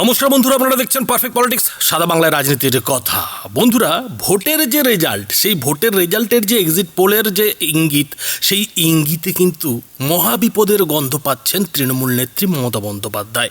নমস্কার বন্ধুরা, আপনারা দেখছেন পারফেক্ট পলিটিক্স সাদা বাংলায় রাজনীতির কথা। বন্ধুরা, ভোটের যে রেজাল্ট সেই ভোটের রেজাল্টের যে এক্সিট পোলের যে ইঙ্গিত, সেই ইঙ্গিতে কিন্তু মহাবিপদের গন্ধ পাচ্ছেন তৃণমূল নেত্রী মমতা বন্দ্যোপাধ্যায়।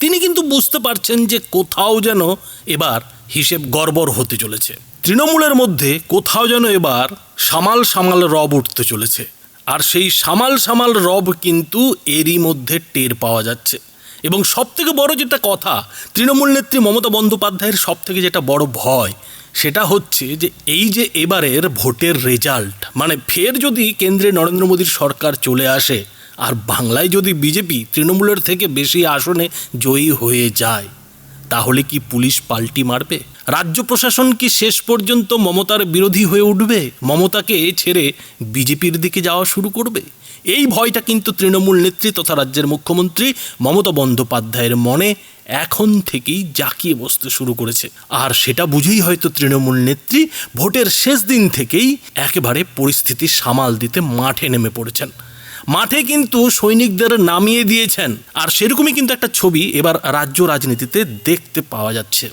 তিনি কিন্তু বুঝতে পারছেন যে কোথাও যেন এবার হিসেব গড়বড় হতে চলেছে। তৃণমূলের মধ্যে কোথাও যেন এবার সামাল সামাল রব উঠতে চলেছে। আর সেই সামাল সামাল রব কিন্তু এরই মধ্যে টের পাওয়া যাচ্ছে। এবং সব থেকে বড় যেটা কথা, তৃণমূল নেত্রী মমতা বন্দ্যোপাধ্যায়ের সব থেকে যেটা বড় ভয়, সেটা হচ্ছে যে এই যে এবারের ভোটের রেজাল্ট মানে ফের যদি কেন্দ্রে নরেন্দ্র মোদীর সরকার চলে আসে, আর বাংলায় যদি বিজেপি তৃণমূলের থেকে বেশি আসনে জয়ী হয়ে যায়, তাহলে কি পুলিশ পাল্টি মারবে? রাজ্য প্রশাসন কি শেষ পর্যন্ত মমতার বিরোধী হয়ে উঠবে? মমতাকে ছেড়ে বিজেপির দিকে যাওয়া শুরু করবে? এই ভয়টা কিন্তু তৃণমূল নেত্রী তথা রাজ্যের মুখ্যমন্ত্রী মমতা বন্দ্যোপাধ্যায়ের মনে এখন থেকেই জাকিয়ে বসতে শুরু করেছে। আর সেটা বুঝেই হয়তো তৃণমূল নেত্রী ভোটের শেষ দিন থেকেই একেবারে পরিস্থিতি সামাল দিতে মাঠে নেমে পড়েছেন। মাঠে কিন্তু সৈনিকদের নামিয়ে দিয়েছেন। আর সেরকমই কিন্তু একটা ছবি এবার রাজ্য রাজনীতিতে দেখতে পাওয়া যাচ্ছে।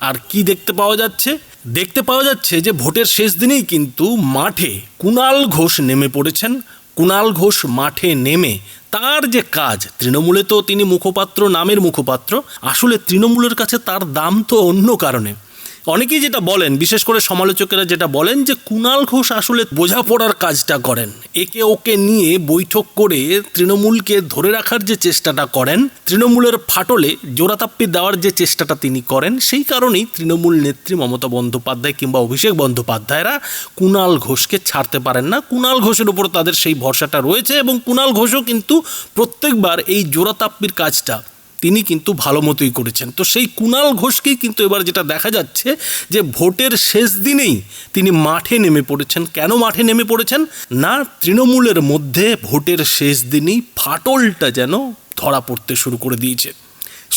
আর কি দেখতে পাওয়া যাচ্ছে? দেখতে পাওয়া যাচ্ছে যে ভোটের শেষ দিনেই কিন্তু মাঠে কুণাল ঘোষ নেমে পড়েছেন। কুণাল ঘোষ মাঠে নেমে তার যে কাজ, তৃণমূলে তো তিনি মুখপাত্র, নামের মুখপাত্র, আসলে তৃণমূলের কাছে তার দাম তো অন্য কারণে। অনেকেই যেটা বলেন, বিশেষ করে সমালোচকেরা যেটা বলেন যে কুণাল ঘোষ আসলে বোঝাপড়ার কাজটা করেন। একে ওকে নিয়ে বৈঠক করে তৃণমূলকে ধরে রাখার যে চেষ্টাটা করেন, তৃণমূলের ফাটলে জোড়াতাপ্পি দেওয়ার যে চেষ্টাটা তিনি করেন, সেই কারণেই তৃণমূল নেত্রী মমতা বন্দ্যোপাধ্যায় কিংবা অভিষেক বন্দ্যোপাধ্যায়রা কুণাল ঘোষকে ছাড়তে পারেন না। কুণাল ঘোষের উপর তাদের সেই ভরসাটা রয়েছে এবং কুণাল ঘোষও কিন্তু প্রত্যেকবার এই জোড়াতাপ্পির কাজটা তিনি কিন্তু ভালো মতোই করেছেন। তো সেই কুণাল ঘোষকেই কিন্তু এবার যেটা দেখা যাচ্ছে যে ভোটের শেষ দিনেই তিনি মাঠে নেমে পড়েছেন। কেন মাঠে নেমে পড়েছেন? না, তৃণমূলের মধ্যে ভোটের শেষ দিনেই ফাটলটা যেন ধরা পড়তে শুরু করে দিয়েছে।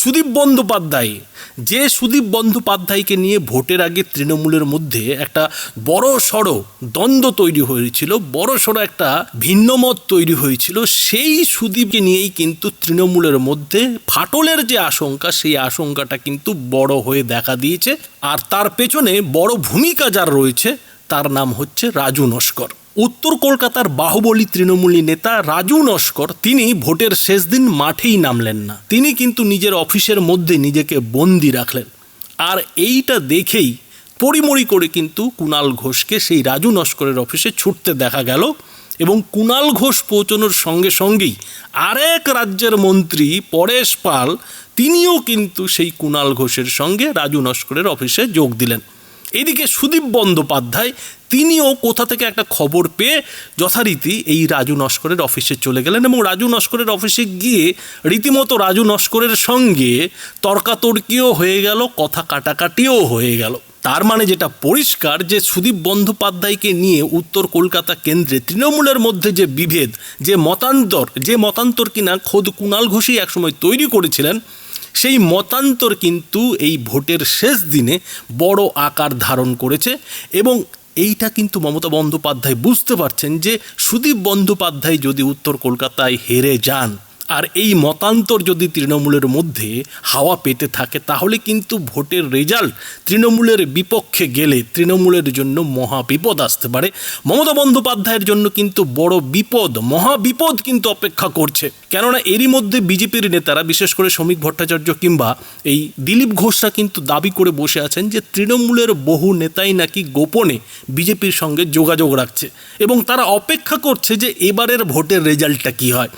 সুদীপ বন্দ্যোপাধ্যায়। যে সুদীপ বন্দ্যোপাধ্যায়কে নিয়ে ভোটের আগে তৃণমূলের মধ্যে একটা বড় সড়ো দ্বন্দ্ব তৈরি হয়েছিল, বড় সড়ো একটা ভিন্নমত তৈরি হয়েছিল, সেই সুদীপকে নিয়েই কিন্তু তৃণমূলের মধ্যে ফাটলের যে আশঙ্কা, সেই আশঙ্কাটা কিন্তু বড় হয়ে দেখা দিয়েছে। আর তার পেছনে বড় ভূমিকা যার রয়েছে, তার নাম হচ্ছে রাজু নস্কর। উত্তর কলকাতার বাহুবলী তৃণমূলী নেতা রাজু নস্কর তিনি ভোটের শেষ দিন মাঠেই নামলেন না। তিনি কিন্তু নিজের অফিসের মধ্যে নিজেকে বন্দি রাখলেন। আর এইটা দেখেই পরিমরি করে কিন্তু কুণাল ঘোষকে সেই রাজু নস্করের অফিসে ছুটতে দেখা গেল এবং কুণাল ঘোষ পৌঁছানোর সঙ্গে সঙ্গেই আরেক রাজ্যের মন্ত্রী পরেশ পাল তিনিও কিন্তু সেই কুণাল ঘোষের সঙ্গে রাজু নস্করের অফিসে যোগ দিলেন। এদিকে সুদীপ বন্দ্যোপাধ্যায় তিনিও কোথা থেকে একটা খবর পেয়ে যথারীতি এই রাজু নস্করের অফিসে চলে গেলেন এবং রাজু নস্করের অফিসে গিয়ে রীতিমতো রাজু নস্করের সঙ্গে তর্কাতর্কিও হয়ে গেল, কথা কাটাকাটিও হয়ে গেল। তার মানে যেটা পরিষ্কার যে সুদীপ বন্দ্যোপাধ্যায়কে নিয়ে উত্তর কলকাতা কেন্দ্রে তৃণমূলের মধ্যে যে বিভেদ, যে মতান্তর যে মতান্তর কিনা খোদ কুণাল ঘোষই একসময় তৈরি করেছিলেন, সেই মতান্তর কিন্তু এই ভোটের শেষ দিনে বড় আকার ধারণ করেছে এবং এইটা কিন্তু মমতা বন্দ্যোপাধ্যায় বুঝতে পারছেন যে সুদীপ বন্দ্যোপাধ্যায় যদি উত্তর কলকাতায় হেরে যান আর এই মতান্তর যদি তৃণমূলের মধ্যে হাওয়া পেতে থাকে, তাহলে কিন্তু ভোটের রেজাল্ট তৃণমূলের বিপক্ষে গেলে তৃণমূলের জন্য মহা বিপদ আসতে পারে। মমতা বন্দ্যোপাধ্যায়ের জন্য কিন্তু বড় বিপদ, মহা বিপদ কিন্তু অপেক্ষা করছে। কেননা এরই মধ্যে বিজেপির নেতারা, বিশেষ করে শ্রমিক ভট্টাচার্য কিংবা এই দিলীপ ঘোষরা কিন্তু দাবি করে বসে আছেন যে তৃণমূলের বহু নেতাই নাকি গোপনে বিজেপির সঙ্গে যোগাযোগ রাখছে এবং তারা অপেক্ষা করছে যে এবারের ভোটের রেজাল্টটা কী হয়।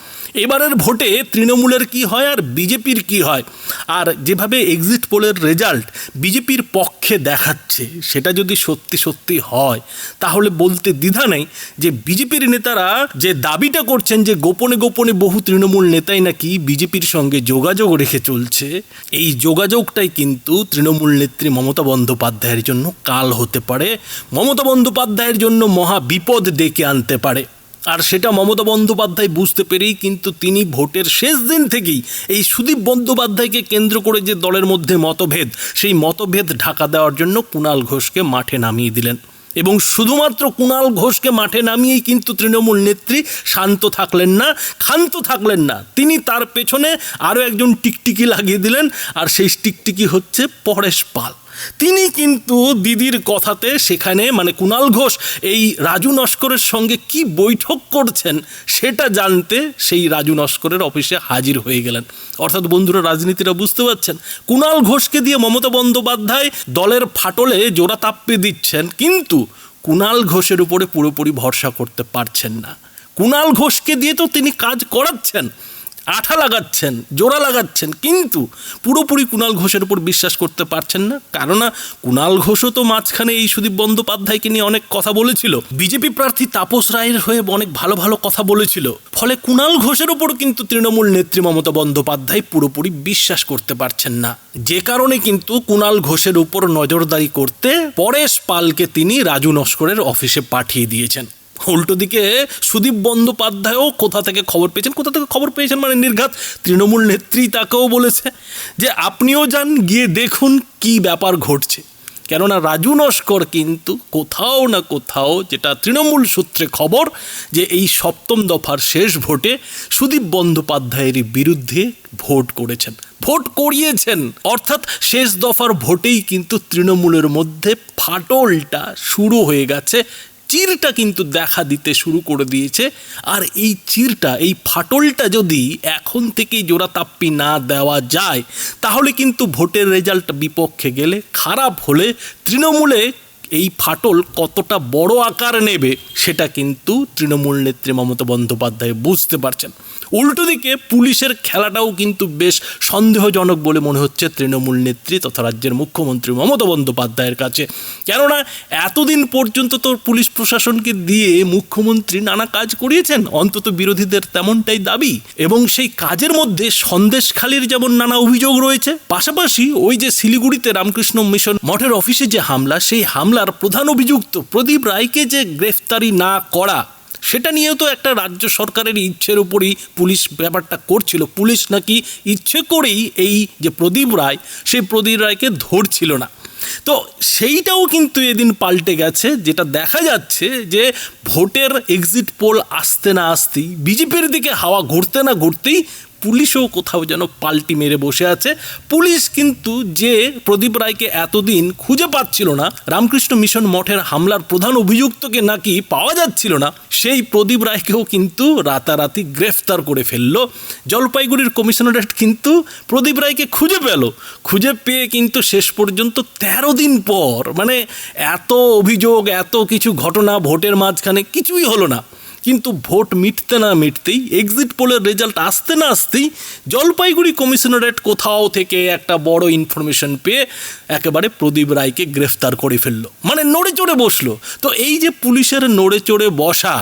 এবারের ভোটে তৃণমূলের কি হয় আর বিজেপির কি হয়? আর যেভাবে এক্সিট পোলের রেজাল্ট বিজেপির পক্ষে দেখাচ্ছে, সেটা যদি সত্যি সত্যি হয়, তাহলে বলতে দ্বিধা নেই যে বিজেপির নেতারা যে দাবিটা করছেন যে গোপনে গোপনে বহু তৃণমূল নেতাই নাকি বিজেপির সঙ্গে যোগাযোগ রেখে চলছে, এই যোগাযোগটাই কিন্তু তৃণমূল নেত্রী মমতা বন্দ্যোপাধ্যায়ের জন্য কাল হতে পারে। মমতা বন্দ্যোপাধ্যায়ের জন্য মহা বিপদ ডেকে আনতে পারে। আর সেটা মমতা বন্দ্যোপাধ্যায় বুঝতে পেরেই কিন্তু তিনি ভোটের শেষ দিন থেকেই এই সুদীপ বন্দ্যোপাধ্যায়কে কেন্দ্র করে যে দলের মধ্যে মতভেদ, সেই মতভেদ ঢাকা দেওয়ার জন্য কুণাল ঘোষকে মাঠে নামিয়ে দিলেন। এবং শুধুমাত্র কুণাল ঘোষকে মাঠে নামিয়েই কিন্তু তৃণমূল নেত্রী শান্ত থাকলেন না, ক্ষান্ত থাকলেন না। তিনি তার পেছনে আরও একজন টিকটিকি লাগিয়ে দিলেন, আর সেই টিকটিকি হচ্ছে পরেশ পাল। তিনি কিন্তু দিদির কথাতে সেখানে মানে কুণাল ঘোষ এই রাজু নস্করের সঙ্গে কি বৈঠক করছেন সেটা জানতে সেই রাজু নস্করের অফিসে হাজির হয়ে গেলেন। অর্থাৎ বন্ধুরা, রাজনীতিরা বুঝতে পারছেন, কুণাল ঘোষকে দিয়ে মমতা বন্দ্যোপাধ্যায় দলের ফাটলে জোড়া তাপ্পে দিচ্ছেন, কিন্তু কুণাল ঘোষের উপরে পুরোপুরি ভরসা করতে পারছেন না। কুণাল ঘোষকে দিয়ে তো তিনি কাজ করাচ্ছেন। আঠা লাগাচ্ছেন, জোড়া লাগাচ্ছেন, কিন্তু পুরোপুরি কুণাল ঘোষের উপর বিশ্বাস করতে পারছেন না। কেননা কুণাল ঘোষও তো মাঝখানে এই সুদীপ বন্দ্যোপাধ্যায়কে নিয়ে অনেক কথা বলেছিল। বিজেপি প্রার্থী তাপস রায়ের হয়ে অনেক ভালো ভালো কথা বলেছিল। ফলে কুণাল ঘোষের উপর কিন্তু তৃণমূল নেত্রী মমতা বন্দ্যোপাধ্যায় পুরোপুরি বিশ্বাস করতে পারছেন না। যে কারণে কিন্তু কুণাল ঘোষের উপর নজরদারি করতে পরেশ পালকে তিনি রাজু নস্করের অফিসে পাঠিয়ে দিয়েছেন। উল্টো দিকে সুদীপ বন্দ্যোপাধ্যায়ও কোথা থেকে খবর পেয়েছেন? কোথা থেকে খবর পেয়েছেন মানে নির্ঘাত তৃণমূল নেত্রী তাকেও বলেছে যে আপনিও যান, গিয়ে দেখুন কি ব্যাপার ঘটছে। কেননা রাজু নস্কর কিন্তু কোথাও না কোথাও যেটা তৃণমূল সূত্রে খবর যে এই সপ্তম দফার শেষ ভোটে সুদীপ বন্দ্যোপাধ্যায়ের বিরুদ্ধে ভোট করেছেন। ভোট করিয়েছেন। অর্থাৎ শেষ দফার ভোটেই কিন্তু তৃণমূলের মধ্যে ফাটলটা শুরু হয়ে গেছে চিরটা কিন্তু দেখা দিতে শুরু করে দিয়েছে। আর এই চিরটা, এই ফাটলটা যদি এখন থেকেই জোড়া তাপ্পি না দেওয়া যায়, তাহলে কিন্তু ভোটের রেজাল্ট বিপক্ষে গেলে খারাপ হলে তৃণমূলে এই ফাটল কতটা বড় আকার নেবে, সেটা কিন্তু তৃণমূল নেত্রী মমতা বন্দ্যোপাধ্যায় বুঝতে পারছেন। উল্টো দিকে পুলিশের খেলাটাও কিন্তু বেশ সন্দেহজনক বলে মনে হচ্ছে তৃণমূল নেত্রী তথা রাজ্যের মুখ্যমন্ত্রী মমতা বন্দ্যোপাধ্যায়ের কাছে। কেননা এতদিন পর্যন্ত তো পুলিশ প্রশাসনকে দিয়ে মুখ্যমন্ত্রী নানা কাজ করিয়েছেন, অন্তত বিরোধীদের তেমনটাই দাবি। এবং সেই কাজের মধ্যে সন্দেশখালির যেমন নানা অভিযোগ রয়েছে, পাশাপাশি ওই যে শিলিগুড়িতে রামকৃষ্ণ মিশন মঠের অফিসে যে হামলা, সেই হামলার প্রধান অভিযুক্ত প্রদীপ রায়কে যে গ্রেফতারি না করা সেটা নিয়েও তো একটা রাজ্য সরকারের ইচ্ছের উপরই পুলিশ ব্যাপারটা করছিল। পুলিশ নাকি ইচ্ছে করেই এই যে প্রদীপ রায়, সেই প্রদীপ রায়কে ধরছিল না। তো সেইটাও কিন্তু এদিন পাল্টে গেছে, যেটা দেখা যাচ্ছে যে ভোটের এক্সিট পোল আসতে না আসতেই, বিজেপির দিকে হাওয়া ঘুরতে না ঘুরতেই পুলিশও কোথাও যেন পাল্টি মেরে বসে আছে। পুলিশ কিন্তু যে প্রদীপ রায়কে এতদিন খুঁজে পাচ্ছিল না, রামকৃষ্ণ মিশন মঠের হামলার প্রধান অভিযুক্তকে নাকি পাওয়া যাচ্ছিল না, সেই প্রদীপ রায়কেও কিন্তু রাতারাতি গ্রেফতার করে ফেলল। জলপাইগুড়ির কমিশনারেট কিন্তু প্রদীপ রায়কে খুঁজে পেল। খুঁজে পেয়ে কিন্তু শেষ পর্যন্ত তেরো দিন পর মানে এত অভিযোগ, এত কিছু ঘটনা, ভোটের মাঝখানে কিছুই হলো না। কিন্তু ভোট মিটতে না মিটতেই এক্সিট পোলের রেজাল্ট আসতে না আসতেই জলপাইগুড়ি কমিশনারেট কোথাও থেকে একটা বড় ইনফরমেশন পেয়ে একেবারে প্রদীপ রায়কে গ্রেফতার করে ফেলল। মানে নড়ে চড়ে বসল। তো এই যে পুলিশের নড়ে চড়ে বসা,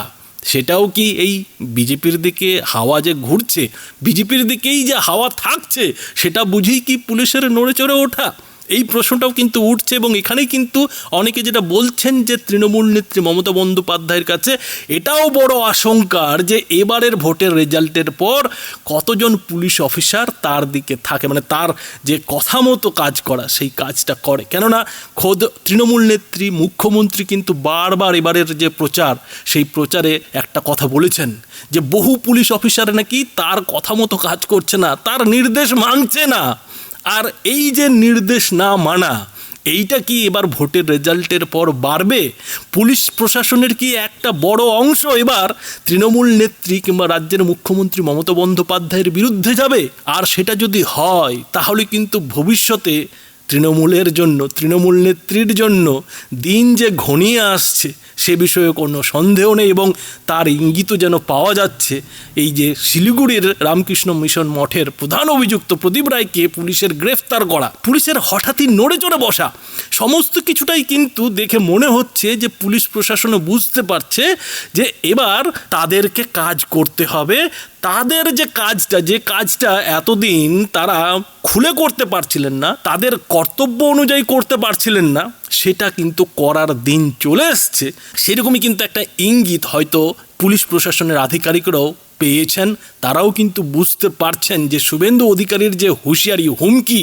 সেটাও কি এই বিজেপির দিকে হাওয়া যে ঘুরছে, বিজেপির দিকেই যে হাওয়া থাকছে, সেটা বুঝেই কি পুলিশের নড়ে চড়ে ওঠা? এই প্রশ্নটাও কিন্তু উঠছে এবং এখানেই কিন্তু অনেকে যেটা বলছেন যে তৃণমূল নেত্রী মমতা বন্দ্যোপাধ্যায়ের কাছে, এটাও বড় আশঙ্কার যে এবারের ভোটের রেজাল্টের পর কতজন পুলিশ অফিসার তার দিকে থাকে মানে তার যে কথা মতো কাজ করা, সেই কাজটা করে। কেননা খোদ তৃণমূল নেত্রী, মুখ্যমন্ত্রী কিন্তু বারবার এবারের যে প্রচার, সেই প্রচারে একটা কথা বলেছেন যে বহু পুলিশ অফিসার নাকি তার কথা মতো কাজ করছে না, তার নির্দেশ মানছে না। আর এই যে নির্দেশ না মানা, এইটা কি এবার ভোটের রেজাল্টের পর বাড়বে? পুলিশ প্রশাসনের কি একটা বড় অংশ এবার তৃণমূল নেত্রী কিংবা রাজ্যের মুখ্যমন্ত্রী মমতা বন্দ্যোপাধ্যায়ের বিরুদ্ধে যাবে? আর সেটা যদি হয়, তাহলে কিন্তু ভবিষ্যতে তৃণমূলের জন্য, তৃণমূল নেত্রীর জন্য দিন যে ঘনিয়ে আসছে, সে বিষয়ে কোনো সন্দেহ নেই এবং তার ইঙ্গিতও যেন পাওয়া যাচ্ছে, এই যে শিলিগুড়ির রামকৃষ্ণ মিশন মঠের প্রধান অভিযুক্ত প্রদীপ রায়কে পুলিশের গ্রেফতার করা, পুলিশের হঠাৎই নড়ে চড়ে বসা, সমস্ত কিছুটাই কিন্তু দেখে মনে হচ্ছে যে পুলিশ প্রশাসনও বুঝতে পারছে যে এবার তাদেরকে কাজ করতে হবে তাদের যে কাজটা যে কাজটা এতদিন তারা খুলে করতে পারছিলেন না, তাদের কর্তব্য অনুযায়ী করতে পারছিলেন না, সেটা কিন্তু করার দিন চলে এসছে। সেরকমই কিন্তু একটা ইঙ্গিত হয়তো পুলিশ প্রশাসনের আধিকারিকরাও পেয়েছেন। তারাও কিন্তু বুঝতে পারছেন যে শুভেন্দু অধিকারীর যে হুঁশিয়ারি, হুমকি,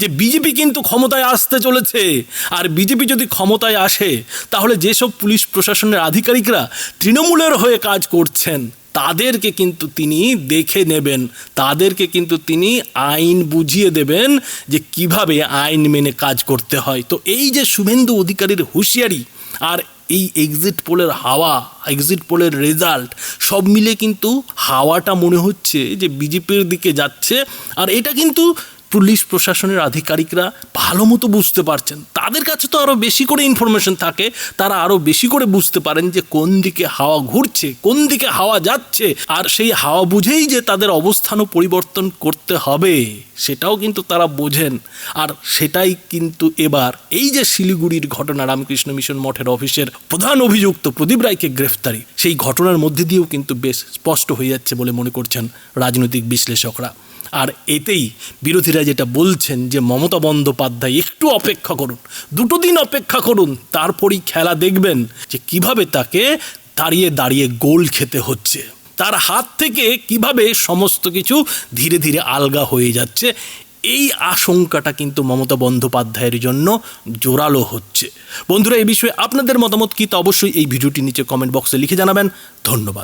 যে বিজেপি কিন্তু ক্ষমতায় আসতে চলেছে, আর বিজেপি যদি ক্ষমতায় আসে, তাহলে যেসব পুলিশ প্রশাসনের আধিকারিকরা তৃণমূলের হয়ে কাজ করছেন তাদেরকে কিন্তু তিনি দেখে নেবেন। তাদেরকে কিন্তু তিনি আইন বুঝিয়ে দেবেন যে কীভাবে আইন মেনে কাজ করতে হয়। তো এই যে শুভেন্দু অধিকারীর হুঁশিয়ারি আর এই এক্সিট পোলের হাওয়া এক্সিট পোলের রেজাল্ট সব মিলে কিন্তু হাওয়াটা মনে হচ্ছে যে বিজেপির দিকে যাচ্ছে। আর এটা কিন্তু পুলিশ প্রশাসনের আধিকারিকরা ভালো মতো বুঝতে পারছেন। তাদের কাছে তো আরও বেশি করে ইনফরমেশন থাকে, তারা আরও বেশি করে বুঝতে পারেন যে কোন দিকে হাওয়া ঘুরছে, কোন দিকে হাওয়া যাচ্ছে, আর সেই হাওয়া বুঝেই যে তাদের অবস্থানও পরিবর্তন করতে হবে, সেটাও কিন্তু তারা বোঝেন। আর সেটাই কিন্তু এবার এই যে শিলিগুড়ির ঘটনা, রামকৃষ্ণ মিশন মঠের অফিসের প্রধান অভিযুক্ত প্রদীপ রায়কে গ্রেফতারি, সেই ঘটনার মধ্যে দিয়েও কিন্তু বেশ স্পষ্ট হয়ে যাচ্ছে বলে মনে করছেন রাজনৈতিক বিশ্লেষকরা। আর এতেই বিরোধীরা যেটা বলছেন যে মমতা বন্দ্যোপাধ্যায়, একটু অপেক্ষা করুন, দুটো দিন অপেক্ষা করুন, তারপরই খেলা দেখবেন যে কীভাবে তাকে দাঁড়িয়ে দাঁড়িয়ে গোল খেতে হচ্ছে। তার হাত থেকে কীভাবে সমস্ত কিছু ধীরে ধীরে আলগা হয়ে যাচ্ছে, এই আশঙ্কাটা কিন্তু মমতা বন্দ্যোপাধ্যায়ের জন্য জোরালো হচ্ছে। বন্ধুরা এই বিষয়ে আপনাদের মতামত কী তা অবশ্যই এই ভিডিওটি নিচে কমেন্ট বক্সে লিখে জানাবেন। ধন্যবাদ।